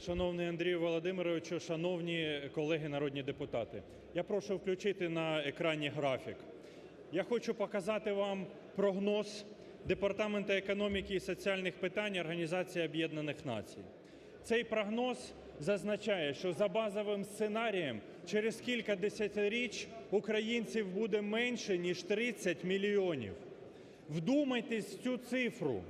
Шановний Андрію Володимировичу, шановні колеги народні депутати, я прошу включити на екрані графік. Я хочу показати вам прогноз Департаменту економіки і соціальних питань Організації Об'єднаних Націй. Цей прогноз зазначає, що за базовим сценарієм через кілька десятиріч українців буде менше ніж 30 мільйонів. Вдумайтесь в цю цифру.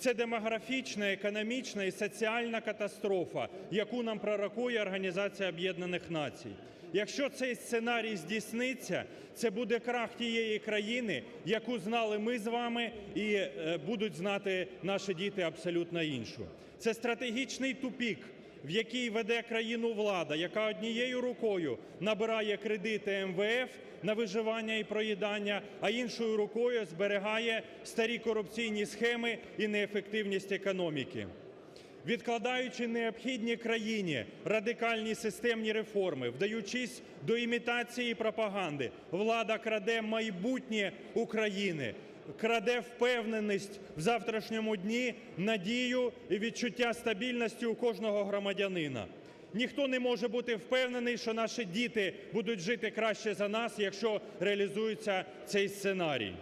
Це демографічна, економічна і соціальна катастрофа, яку нам пророкує Організація Об'єднаних Націй. Якщо цей сценарій здійсниться, це буде крах тієї країни, яку знали ми з вами і е, будуть знати наші діти абсолютно іншу. Це стратегічний тупік, в який веде країну влада, яка однією рукою набирає кредити МВФ на виживання і проїдання, а іншою рукою зберігає старі корупційні схеми і неефективність економіки. Відкладаючи необхідні країні радикальні системні реформи, вдаючись до імітації пропаганди, влада краде майбутнє України, краде впевненість в завтрашньому дні, надію і відчуття стабільності у кожного громадянина. Ніхто не може бути впевнений, що наші діти будуть жити краще за нас, якщо реалізується цей сценарій.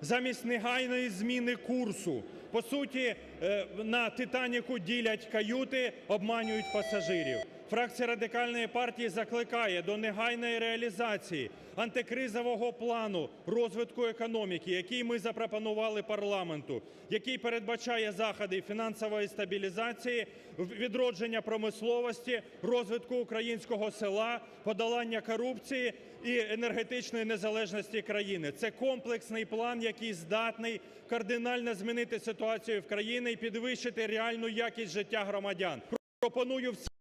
Замість негайної зміни курсу, по суті, е, на Титаніку ділять каюти, обманюють пасажирів. Фракція Радикальної партії закликає до негайної реалізації антикризового плану розвитку економіки, який ми запропонували парламенту, який передбачає заходи фінансової стабілізації, відродження промисловості, розвитку українського села, подолання корупції і енергетичної незалежності країни. Це комплексний план, який здатний кардинально змінити ситуацію в країні і підвищити реальну якість життя громадян. Пропоную всім